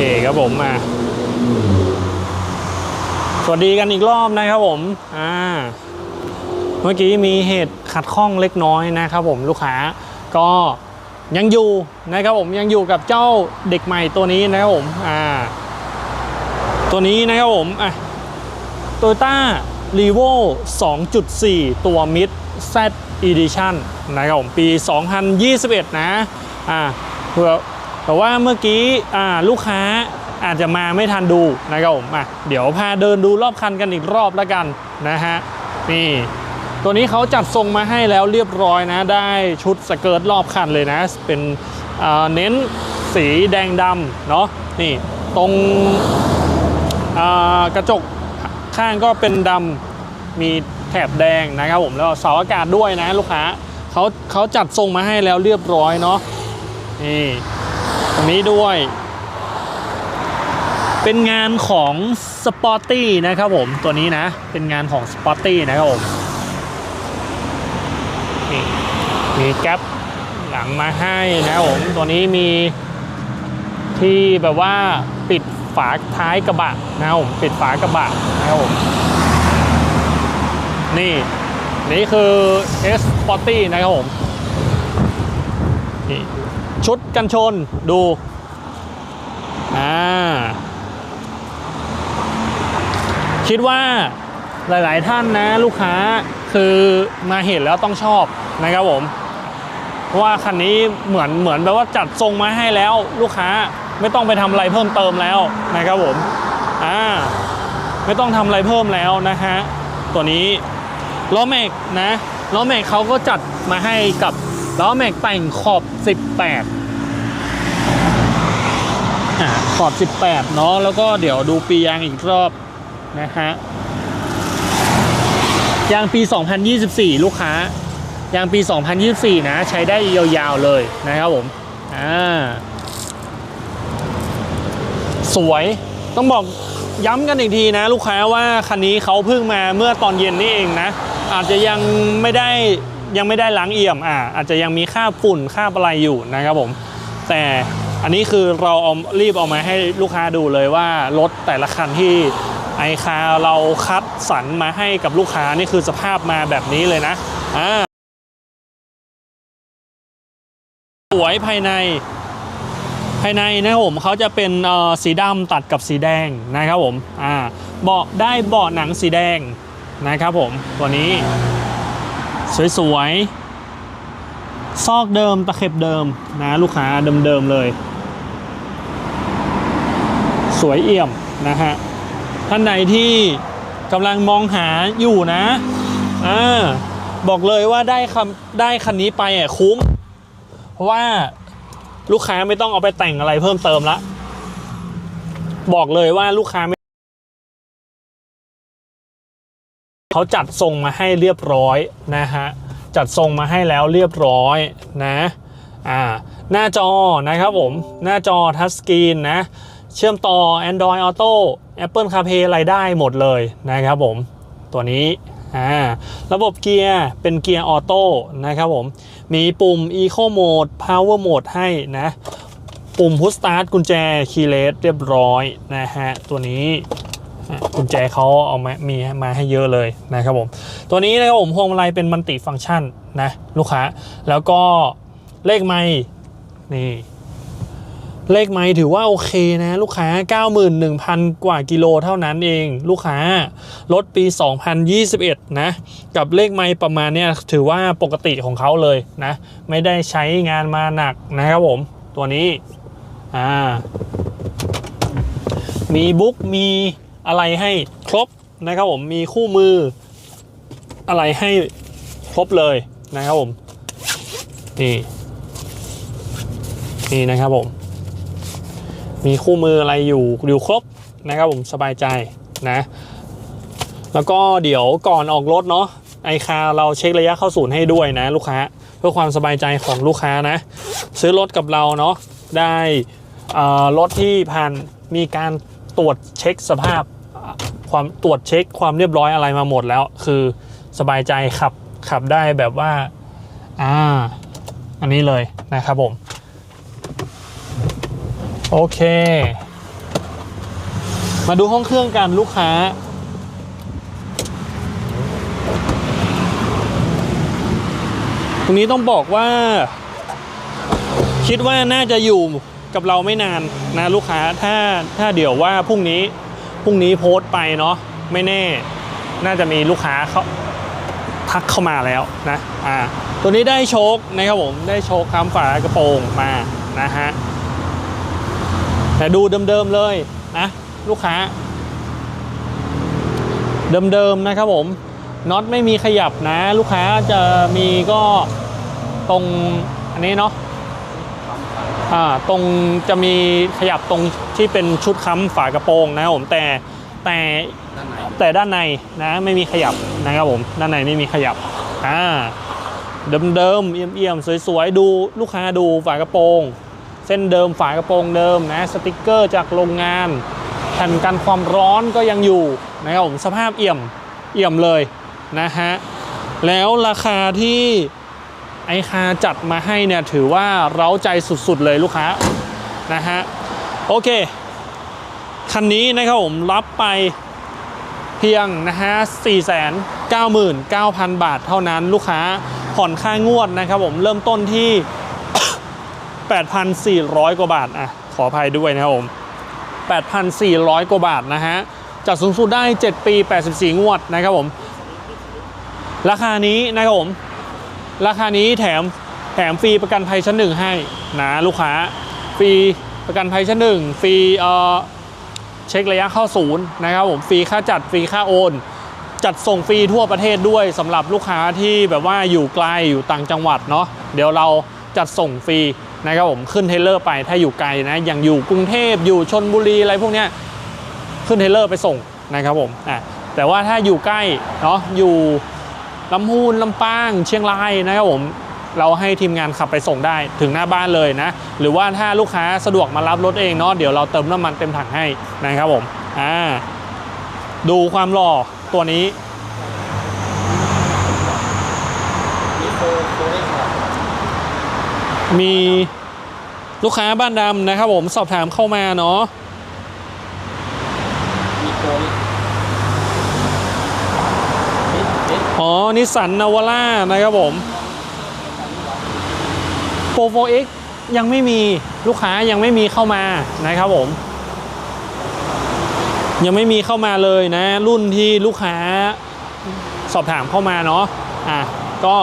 เคครับผมมาสวัสดีกันอีกรอบนะครับผมอ่าเมื่อกี้มีเหตุขัดข้องเล็กน้อยนะครับผมลูกค้าก็ยังอยู่นะครับผมยังอยู่กับเจ้าเด็กใหม่ตัวนี้นะครับผมอ่าตัวนี้นะครับผมอะโตโยต้ารีโว2.4 ตัวมิด Z Edition นะครับผมปี 2021 นะอ่าเผื่อ แต่ว่าเมื่อกี้ลูกค้าอาจจะมาไม่ทันดูนะครับผมอะเดี๋ยวพาเดินดูรอบคันกันอีกรอบแล้วกันนะฮะนี่ตัวนี้เขาจัดทรงมาให้แล้วเรียบร้อยนะ ได้ชุดสเกิร์ตรอบคันเลยนะ เป็นเน้นสีแดงดำเนาะนี่ตรงกระจกข้างก็เป็นดำมีแถบแดงนะครับผมแล้วเสาอากาศด้วยนะลูกค้าเขาเขาจัดทรงมาให้แล้วเรียบร้อยเนาะนี่ ตรงนี้ด้วย เป็นงานของสปอร์ตี้นะครับผมตัวนี้นะ เป็นงานของสปอร์ตี้นะครับผมนี่มีแก๊ปหลังมาให้นะครับผมตัวนี้มีที่แบบว่าปิดฝาท้ายกระบะนะครับผมปิดฝากระบะนะครับผมนี่นี่คือ S Sporty นะครับผมนี่ ชุดกันชนดูอ่าคิดว่าหลาย ๆ ท่านนะลูกค้าคือมาเห็นแล้วต้องชอบนะครับผมเพราะว่าคันนี้เหมือนเหมือนแบบว่าจัดทรงมาให้แล้วลูกค้าไม่ต้องไปทำอะไรเพิ่มเติมแล้วนะครับผมอ่าไม่ต้องทำอะไรเพิ่มแล้วนะฮะตัวนี้ล้อแม็กนะล้อแม็กเขาก็จัดมาให้กับ ล้อแม็กแต่งขอบ 18อ่าขอบ 18 เนาะแล้วก็เดี๋ยวดูปียางอีกรอบนะฮะยางปี 2024 ลูกค้ายางปี 2024 นะ ใช้ได้ยาวๆเลยนะครับผมอ่าสวยต้องบอกย้ำกันอีกทีนะ ลูกค้าว่าคันนี้เขาเพิ่งมาเมื่อตอนเย็นนี่เองนะ อาจจะยังไม่ได้ ยังไม่ได้ล้างเอี่ยมอ่าอาจจะยังมีค่าฝุ่นค่าอะไรอยู่นะครับผม แต่อันนี้คือเราเอารีบเอามาให้ลูกค้าดูเลยว่ารถแต่ละคันที่ไอคาเราคัดสรรมาให้กับลูกค้านี่คือสภาพมาแบบนี้เลยนะอ่าสวยภายในภายในนะครับผมเขาจะเป็นสีดำตัดกับสีแดงนะครับผมอ่าเบาะได้เบาะหนังสีแดงนะครับผมตัวนี้ สวยๆ ซอกเดิมตะเข็บเดิมนะลูกค้าเดิมๆเลย สวยเอี่ยมนะฮะ ท่านใดที่กำลังมองหาอยู่นะอ่าบอกเลยว่าได้คำได้คันนี้ไปอะคุ้ม เพราะว่าลูกค้าไม่ต้องเอาไปแต่งอะไรเพิ่มเติมละ บอกเลยว่าลูกค้า เขาจัดทรงมาให้เรียบร้อยนะฮะจัดทรงมาให้แล้วเรียบร้อยนะอ่าหน้าจอนะครับผมหน้าจอทัชสกรีนนะเชื่อมต่อ Android Auto Apple CarPlay อะไรได้หมดเลยนะครับผมตัวนี้อ่าระบบเกียร์เป็นเกียร์ออโต้นะครับผมมีปุ่ม Eco Mode Power Mode ให้นะ ปุ่ม Push Start กุญแจ Keyless เรียบร้อยนะฮะตัวนี้ กุญแจเขาเอามามีมาให้เยอะเลยนะครับผม ตัวนี้นะครับผมพวงมาลัยเป็นมัลติฟังก์ชันนะลูกค้า แล้วก็เลขไมค์นี่เลขไม้ถือว่าโอเคนะลูกค้า 91,000 กว่ากิโลเท่านั้นเอง ลูกค้ารถปี 2021 นะ กับเลขไม้ประมาณเนี้ยถือว่าปกติของเขาเลยนะ ไม่ได้ใช้งานมาหนักนะครับผม ตัวนี้อ่ามีบุ๊กมี อะไรให้ครบนะครับผมมีคู่มืออะไรให้ครบเลยนะครับผมนี่นี่นะครับผม มีคู่มืออะไรอยู่อยู่ครบนะครับผมสบายใจนะ แล้วก็เดี๋ยวก่อนออกรถเนาะไอคาเราเช็คระยะเข้าศูนย์ให้ด้วยนะลูกค้าเพื่อความสบายใจของลูกค้านะ ซื้อรถกับเราเนาะได้อ่อรถที่ผ่านมีการตรวจเช็คสภาพ ความตรวจเช็คความเรียบร้อยอะไรมาหมดแล้ว คือสบายใจขับขับได้แบบว่าอ่าอันนี้เลยนะครับผม โอเค มาดูห้องเครื่องกันลูกค้า ตรงนี้ต้องบอกว่า คิดว่าน่าจะอยู่กับเราไม่นานนะลูกค้าถ้าถ้าเดี๋ยวว่าพรุ่งนี้ รุ่งนี้โพสต์ไปเนาะไม่แน่ น่าจะมีลูกค้าเขาทักเข้ามาแล้วนะอ่าตัวนี้ได้โชคนะครับผมได้โชคคำฝากระโปรงมานะฮะแต่ดูเดิมๆเลยนะลูกค้า เดิมๆนะครับผมน็อตไม่มีขยับนะ ลูกค้าจะมีก็ตรงอันนี้เนาะ ตรงจะมีขยับตรงที่เป็นชุดค้ำฝากระโปรงนะครับผมแต่แต่แต่ด้านในนะไม่มีขยับนะครับผมด้านในไม่มีขยับอ่าเดิมๆเอี่ยมๆสวยๆดูลูกค้าดูฝากระโปรง เส้นเดิมฝากระโปรงเดิมนะสติกเกอร์จากโรงงานแผ่นกันความร้อนก็ยังอยู่นะครับผมสภาพเอี่ยมเอี่ยมเลยนะฮะแล้วราคาที่ ไอคาจัดมาให้เนี่ยถือว่าเร้าใจสุดๆเลยลูกค้านะฮะโอเค คันนี้นะครับผมรับไปเพียงนะฮะ 499,000 บาทเท่านั้นลูกค้าผ่อนค่างวดนะครับผมเริ่มต้นที่ 8,400 กว่าบาทอะขออภัยด้วยนะครับผม 8,400 กว่าบาทนะฮะจัดสูงสุดได้ 7 ปี 84 งวดนะครับผม ราคานี้นะครับผม ราคานี้แถมแถมฟรีประกันภัยชั้นหนึ่งให้นะลูกค้าฟรีประกันภัยชั้นหนึ่งฟรีเอ่อเช็คระยะเข้าศูนย์นะครับผมฟรีค่าจัดฟรีค่าโอน จัดส่งฟรีทั่วประเทศด้วยสำหรับลูกค้าที่แบบว่าอยู่ไกลอยู่ต่างจังหวัดเนาะเดี๋ยวเราจัดส่งฟรีนะครับผมขึ้นเทรลเลอร์ไปถ้าอยู่ไกลนะอย่างอยู่กรุงเทพอยู่ชนบุรีอะไรพวกเนี้ยขึ้นเทรลเลอร์ไปส่งนะครับผมอะแต่ว่าถ้าอยู่ใกล้เนาะอยู่ ลำพูนลำปาง เชียงรายนะครับผมเราให้ทีมงานขับไปส่งได้ถึงหน้าบ้านเลยนะ หรือว่าถ้าลูกค้าสะดวกมารับรถเองเนาะเดี๋ยวเราเติมน้ำมันเต็มถังให้นะครับผมอ่าดูความหล่อตัวนี้มีโฟโฟได้ครับมีลูกค้าบ้านดำนะครับผมสอบถามเข้ามาเนาะ มีโฟนี่นี่ อ๋อนิสสันนาวาร่านะครับผมโปรโฟเอ็กยังไม่มีลูกค้ายังไม่มีเข้ามานะครับผม ยังไม่มีเข้ามาเลยนะ รุ่นที่ลูกค้าสอบถามเข้ามาเนาะอะก็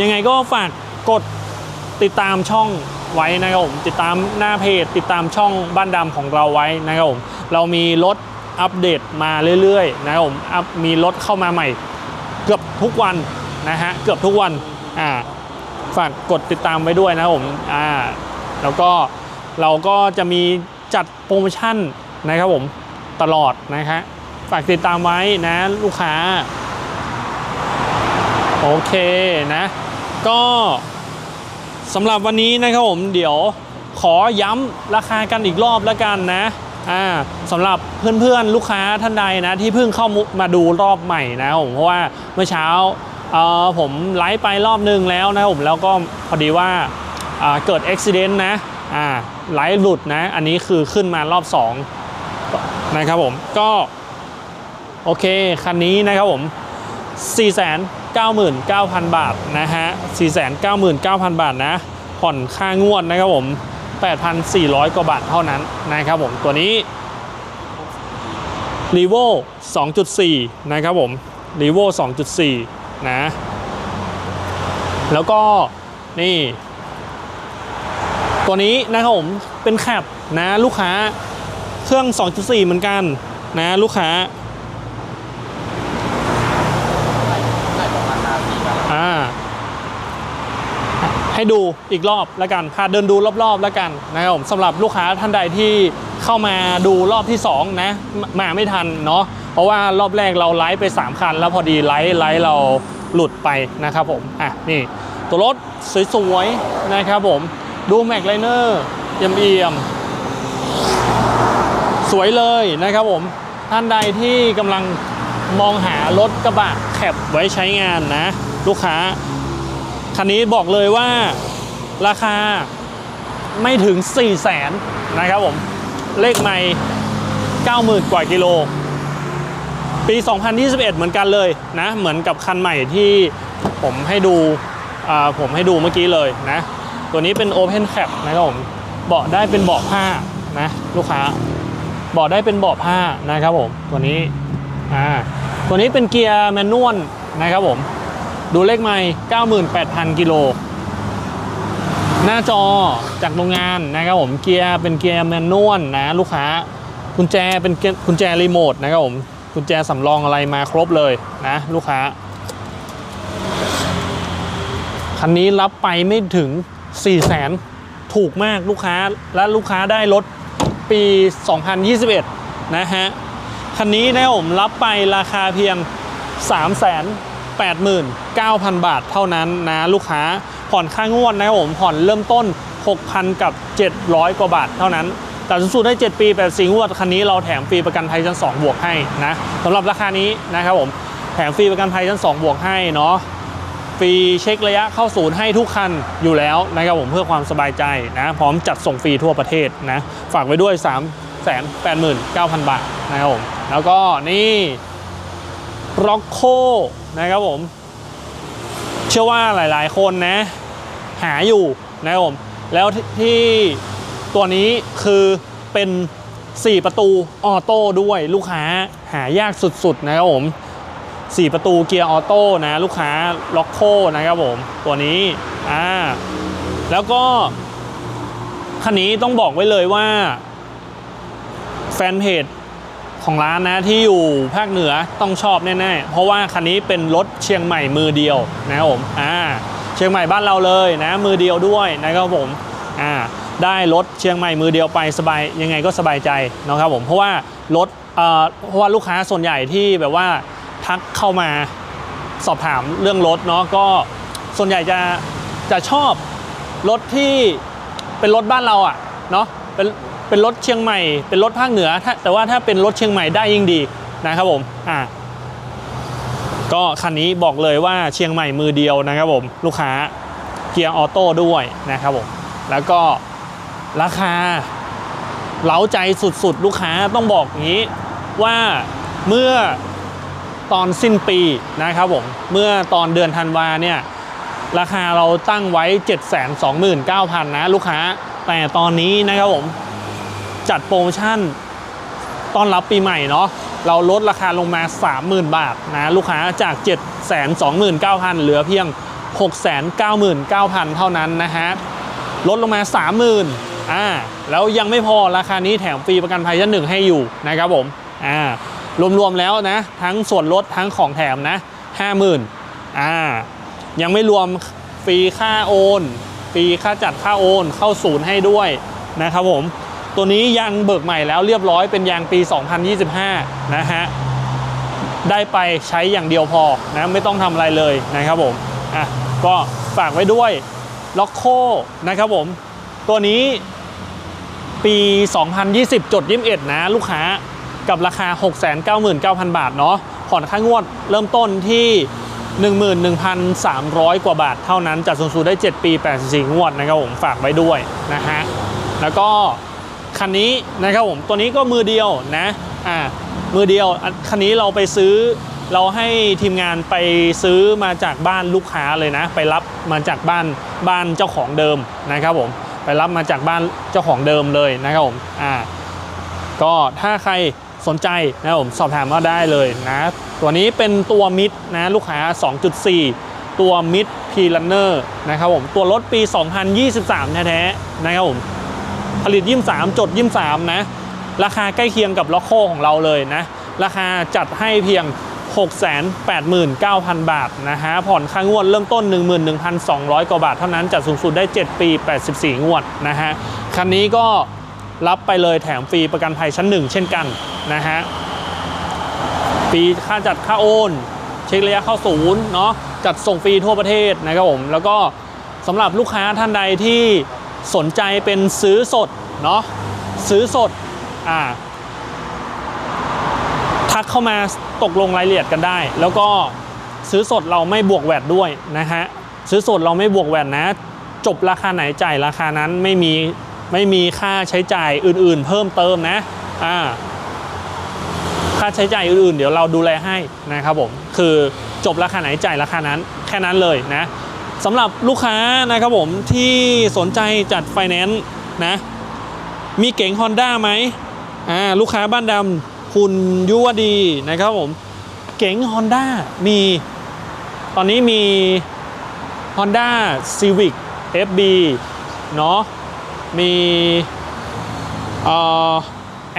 ยังไงก็ฝากกดติดตามช่องไว้นะครับผมติดตามหน้าเพจติดตามช่องบ้านดำของเราไว้นะครับผมเรามีรถอัปเดตมาเรื่อยๆนะครับผมมีรถเข้ามาใหม่ เกือบทุกวันนะฮะเกือบทุกวันอ่าฝากกดติดตามไว้ด้วยนะผมอ่าแล้วก็เราก็จะมีจัดโปรโมชั่นนะครับผมตลอดนะฮะฝากติดตามไว้นะลูกค้า โอเคนะ ก็สำหรับวันนี้นะครับผมเดี๋ยวขอย้ำราคากันอีกรอบแล้วกันนะ อ่าสำหรับเพื่อนๆ ลูกค้าท่านใดนะที่เพิ่งเข้ามาดูรอบใหม่นะผมเพราะว่าเมื่อเช้าเอ่อผมไลฟ์ไปรอบนึงแล้วนะผมแล้วก็พอดีว่าอ่าเกิดอุบิเหตุนะอ่าไลฟ์หลุดนะ อันนี้คือขึ้นมารอบ2นะครับผมก็โอเค คันนี้นะครับผม 499,000 บาทนะฮะ 499,000 บาทนะ ผ่อนค่างวดนะครับผม 8,400 กว่าบาทเท่านั้นนะครับผมตัวนี้ r e v o 2.4 นะครับผม r e v o 2.4 นะ แล้วก็นี่ ตัวนี้นะครับผมเป็นแคปนะลูกค้าเครื่อง 2.4 เหมือนกันนะลูกค้า ได้ประมาณนาทีครับ อ่า ให้ดูอีกรอบแล้วกันพาเดินดูรอบๆแล้วกันนะครับผมสำหรับลูกค้าท่านใดที่เข้ามาดูรอบที่2นะมาไม่ทันเนาะเพราะว่ารอบแรกเราไลฟ์ไป 3 คัน แล้วพอดีไลฟ์ไลฟ์เราหลุดไปนะครับผมอะนี่ตัวรถสวยๆนะครับผมดูแม็กไลเนอร์เอี่ยมๆสวยเลยนะครับผมท่านใดที่กำลังมองหารถกระบะแคบไว้ใช้งานนะ ลูกค้า คันนี้บอกเลยว่าราคาไม่ถึง 4 0 0แสนนะครับผม เลขไม่90,000 กว่ากิโล ปี 2021 เหมือนกันเลยนะ เหมือนกับคันใหม่ที่ผมให้ดูผมให้ดูเมื่อกี้เลยนะ ตัวนี้เป็น Open Cap นะครับผมเบาะได้เป็นเบาะผ้านะลูกค้าเบาะได้เป็นเบาะผ้านะครับผมตัวนี้อ่าตัวนี้เป็นเกียร์แมนนวลนะครับผม ดูเลขไม่98,000 กิโล หน้าจอจากโรงงานนะครับผมเกียร์เป็นเกียร์แมนนวลนะลูกค้ากุญแจเป็นเกียร์กุญแจรีโมทนะครับผมกุญแจสำรองอะไรมาครบเลยนะลูกค้า คันนี้รับไปไม่ถึง 4 0 0แสนถูกมากลูกค้าและลูกค้าได้รถปี 2021 นะฮะ คันนี้นะผมรับไปราคาเพียง3 8 9 0 0 80,900 บาทเท่านั้นนะลูกค้าผ่อนค่างวดนะครับผมผ่อนเริ่มต้น 6,000 กับ 700 กว่าบาทเท่านั้นแต่สูงสุดได้ 7 ปี8สิงวดคันนี้เราแถมฟรีประกันภัยชั้น 2 บวกให้นะสำหรับราคานี้นะครับผมแถมฟรีประกันภัยชั้น 2 บวกให้เนาะฟรีเช็คระยะเข้าศูนย์ให้ทุกคันอยู่แล้วนะครับผมเพื่อความสบายใจนะพร้อมจัดส่งฟรีทั่วประเทศนะฝากไว้ด้วย 3 8 9 0 0 0 บาทนะครับผมแล้วก็นี่ร็อกโค นะครับผม เชื่อว่าหลายๆ คนนะ หาอยู่นะครับผม แล้วที่ที่ตัวนี้คือเป็น 4 ประตูออโต้ด้วยลูกค้าหายากสุด ๆ นะครับผม 4 ประตูเกียร์ออโต้นะ ลูกค้าล็อกโคนะครับผม ตัวนี้อ่าแล้วก็คันนี้ต้องบอกไว้เลยว่า แฟนเพจ ของร้านนะที่อยู่ภาคเหนือต้องชอบแน่ๆ เพราะว่าคันนี้เป็นรถเชียงใหม่มือเดียวนะครับผมอ่าเชียงใหม่บ้านเราเลยนะมือเดียวด้วยนะครับผมอ่าได้รถเชียงใหม่มือเดียวไปสบายยังไงก็สบายใจนะครับผมเพราะว่ารถเอ่อเพราะว่าลูกค้าส่วนใหญ่ที่แบบว่าทักเข้ามาสอบถามเรื่องรถเนาะก็ส่วนใหญ่จะจะชอบรถที่เป็นรถบ้านเราอะเนาะเป็น เป็นรถเชียงใหม่ เป็นรถภาคเหนือ แต่ว่าถ้าเป็นรถเชียงใหม่ได้ยิ่งดีนะครับผมอ่าก็คันนี้บอกเลยว่าเชียงใหม่มือเดียวนะครับผมลูกค้าเกียร์ออโต้ด้วยนะครับผมแล้วก็ราคาเล้าใจสุดๆ ลูกค้าต้องบอกงี้ว่าเมื่อตอนสิ้นปีนะครับผมเมื่อตอนเดือนธันวาเนี่ยราคาเราตั้งไว้ 729,000นะลูกค้าแต่ตอนนี้นะครับผม จัดโปรโมชั่นต้อนรับปีใหม่เนาะเราลดราคาลงมา 30,000 บาทนะลูกค้าจาก 729,000 เหลือเพียง 699,000 เท่านั้นนะฮะลดลงมา 30,000อ่าแล้วยังไม่พอราคานี้แถมฟรีประกันภัยชั้นหนึ่งให้อยู่นะครับผมอ่ารวมๆแล้วนะ ทั้งส่วนลดทั้งของแถมนะ 50,000อ่ายังไม่รวมฟรีค่าโอนฟรีค่าจัดค่าโอนเข้าศูนย์ให้ด้วยนะครับผม ตัวนี้ยางเบิกใหม่แล้วเรียบร้อยเป็นยางปี 2025 นะฮะ ได้ไปใช้อย่างเดียวพอนะไม่ต้องทำอะไรเลยนะครับผม อะก็ฝากไว้ด้วยล็อกโคนะครับผม ตัวนี้ปี 2020จด21 นะ ลูกค้ากับราคา 699,000 บาทเนาะผ่อนค่างวดเริ่มต้นที่ 11,300 กว่าบาทเท่านั้นจัดสูงสุดได้ 7 ปี 84 งวดนะครับผมฝากไว้ด้วยนะฮะ แล้วก็ คันนี้นะครับผมตัวนี้ก็มือเดียวนะอ่ามือเดียวคันนี้เราไปซื้อเราให้ทีมงานไปซื้อมาจากบ้านลูกค้าเลยนะ ไปรับมาจากบ้านบ้านเจ้าของเดิมนะครับผมไปรับมาจากบ้านเจ้าของเดิมเลยนะครับผมอ่าก็ถ้าใครสนใจนะครับผมสอบถามก็ได้เลยนะ ตัวนี้เป็นตัวมิดนะลูกค้า 2.4 ตัวมิดพีลันเนอร์นะครับผมตัวรถปี 2023 แท้ๆนะครับผม ผลิต 23 จด 23 นะ ราคาใกล้เคียงกับล็อกโคของเราเลยนะ ราคาจัดให้เพียง 689,000 บาทนะฮะ ผ่อนค่างวดเริ่มต้น 11,200 กว่าบาทเท่านั้น จัดสูงสุดได้ 7 ปี 84 งวดนะฮะ คันนี้ก็รับไปเลยแถมฟรีประกันภัยชั้น 1 เช่นกันนะฮะปีค่าจัดค่าโอน เช็คระยะเข้าศูนย์เนาะ จัดส่งฟรีทั่วประเทศนะครับผม แล้วก็สำหรับลูกค้าท่านใดที่ สนใจเป็นซื้อสดเนาะซื้อสดอ่าทักเข้ามาตกลงรายละเอียดกันได้ แล้วก็ซื้อสดเราไม่บวกแวดด้วยนะฮะซื้อสดเราไม่บวกแวดนะ จบราคาไหนจ่ายราคานั้นไม่มีไม่มีค่าใช้จ่ายอื่นๆ เพิ่มเติมนะอ่าค่าใช้จ่ายอื่นๆ เดี๋ยวเราดูแลให้นะครับผมคือจบราคาไหนจ่ายราคานั้นแค่นั้นเลยนะ สำหรับลูกค้านะครับผมที่สนใจจัดไฟแนนซ์นะ มีเก๋ง Honda ไหมอ่าลูกค้าบ้านดำคุณยุวดีนะครับผม เก๋ง Honda มี ตอนนี้มี Honda Civic FB เนาะมีเอ่อ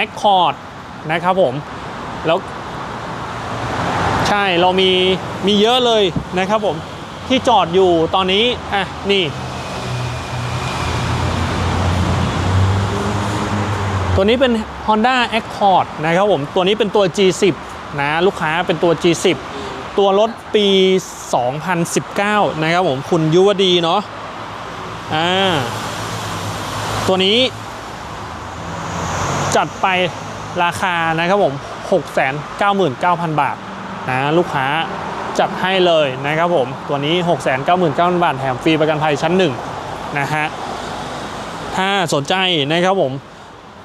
Accord นะครับผมแล้วใช่เรามีมีเยอะเลยนะครับผม ที่จอดอยู่ตอนนี้อะนี่ ตัวนี้เป็น Honda Accord นะครับผมตัวนี้เป็นตัว G10 นะลูกค้าเป็นตัว G10 ตัวรถปี 2019 นะครับผมคุณยุวดีเนาะอ่าตัวนี้ จัดไปราคานะครับผม 699,000 บาทนะลูกค้า จัดให้เลยนะครับผม ตัวนี้ 699,000 บาทแถมฟรีประกันภัยชั้น1นะฮะ ถ้าสนใจนะครับผม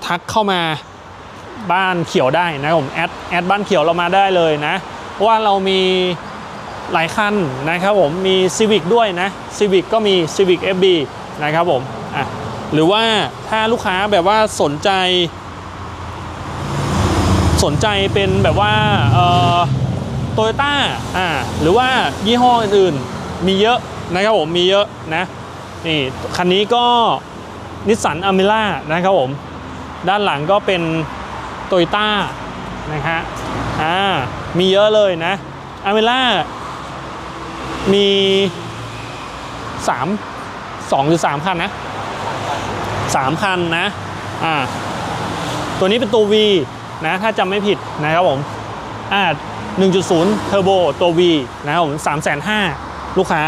ทักเข้ามาบ้านเขียวได้นะครับผมแอดแอดบ้านเขียวเรามาได้เลยนะ ว่าเรามีหลายคันนะครับผมมี Civic ด้วยนะ Civic ก็มี Civic FB นะครับผมอะหรือว่าถ้าลูกค้าแบบว่าสนใจ สนใจเป็นแบบว่าเออ โตโยต้าอ่าหรือว่ายี่ห้ออื่นๆ มีเยอะนะครับผมมีเยอะนะนี่คันนี้ก็นิสสันอเมร่านะครับผม ด้านหลังก็เป็นโตโยต้านะฮะอ่ามีเยอะเลยนะอเมร่ามี 3 2 หรือ 3 คันนะ 3 คันนะอ่าตัวนี้เป็นตัว V นะถ้าจำไม่ผิดนะครับผมอ่า 1.0 เทอร์โบตัว V นะครับผม3 5 0 0 0ลูกค้า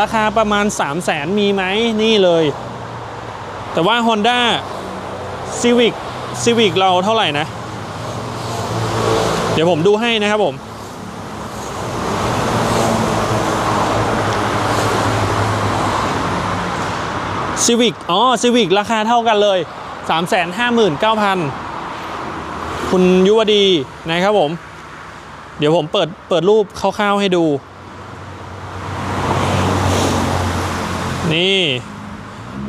ราคาประมาณ 3 0 0 0 0 0 มีไหมนี่เลย แต่ว่า Honda Civic Civic เราเท่าไหร่นะ เดี๋ยวผมดูให้นะครับผม Civic อ๋อ Civic ราคาเท่ากันเลย 359,000 คุณยุวดีนะครับผม เดี๋ยวผมเปิดเปิดรูปคร่าวๆให้ดู นี่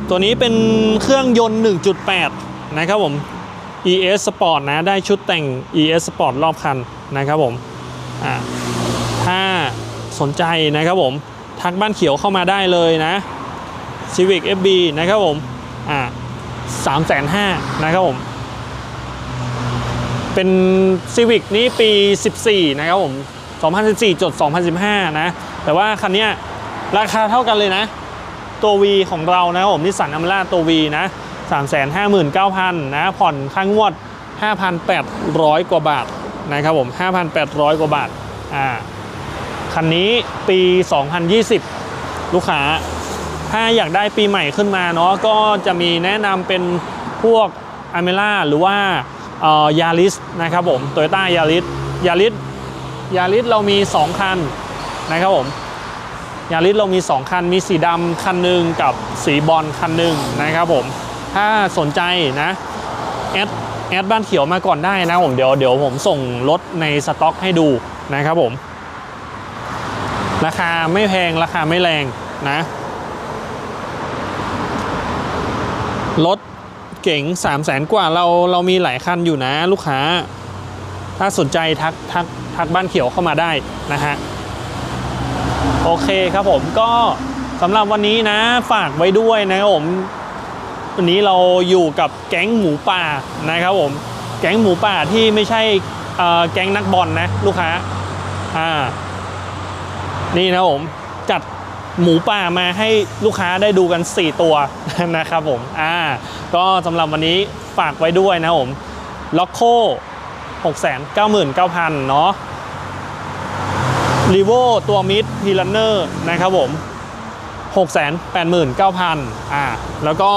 ตัวนี้เป็นเครื่องยนต์ 1.8 นะครับผม ES Sport นะ ได้ชุดแต่ง ES Sport รอบคันนะครับผมถ้าสนใจนะครับผม ทักบ้านเขียวเข้ามาได้เลยนะ Civic FB นะครับผมอ่าสามแสนห้านะครับผม เป็น Civic นี้ปี 14 นะครับผม 2014จด2015 นะ แต่ว่าคันนี้ราคาเท่ากันเลยนะ ตัว V ของเรานะครับผมนิสสันอัมราตัว V นะ 359,000 นะ ผ่อนค่างวด 5,800 กว่าบาทนะครับผม 5,800 กว่าบาท อ่า คันนี้ปี 2020 ลูกค้า ถ้าอยากได้ปีใหม่ขึ้นมาเนาะ ก็จะมีแนะนำเป็นพวกอเมล่าหรือว่า ยาริสนะครับผมโตโยต้ายาริสยาริสยาริสเรามี 2 คันนะครับผมยาริสเรามี 2 คัน มีสีดำคันหนึ่งกับสีบอลคันหนึ่งนะครับผมถ้าสนใจนะแอดแอดบ้านเขียวมาก่อนได้นะผมเดี๋ยวเดี๋ยวผมส่งรถในสต็อกให้ดูนะครับผม ราคาไม่แพงราคาไม่แรงนะรถ เก๋ง3 0 0แสนกว่าเราเรามีหลายคันอยู่นะลูกค้า ถ้าสนใจทักทักทักบ้านเขียวเข้ามาได้นะฮะ โอเคครับผมก็สำหรับวันนี้นะฝากไว้ด้วยนะครับผม วันนี้เราอยู่กับแก๊งหมูป่านะครับผม แก๊งหมูป่าที่ไม่ใช่แก๊งนักบอลนะลูกค้า อ่า นี่นะครับผมจัด หมูป่ามาให้ลูกค้าได้ดูกัน 4 ตัวนะครับผมอ่าก็สำหรับวันนี้ฝากไว้ด้วยนะครับผมล็อกโค699,000 เนาะรีโวตัวมิดพีลันเนอร์นะครับผม 689,000อ่าแล้วก็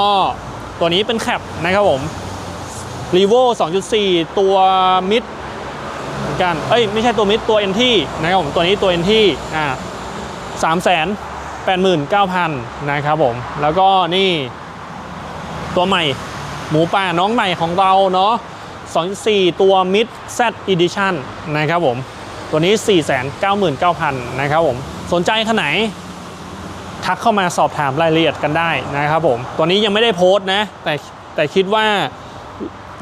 ตัวนี้เป็นแคปนะครับผมรีโว2.4 ตัวมิดเหมือนกัน เอ้ย ไม่ใช่ตัวมิดตัวเอ็นที่นะครับผม ตัวนี้ตัวเอ็นที่อ่า389,000นะครับผม แล้วก็นี่ตัวใหม่หมูป่าน้องใหม่ของเราเนาะ2.4 ตัว Mid Z Edition นะครับผม ตัวนี้ 499,000 นะครับผม สนใจขนาดไหนทักเข้ามาสอบถามรายละเอียดกันได้นะครับผม ตัวนี้ยังไม่ได้โพสต์นะ แต่แต่คิดว่า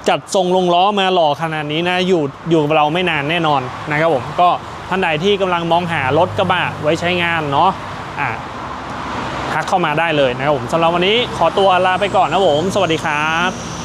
จัดทรงลงล้อมาหล่อขนาดนี้นะอยู่อยู่กับเราไม่นานแน่นอนนะครับผม ก็ท่านใดที่กำลังมองหารถกระบะไว้ใช้งานเนาะ อะทักเข้ามาได้เลยนะครับผมสำหรับวันนี้ขอตัวลาไปก่อนนะผม สวัสดีครับ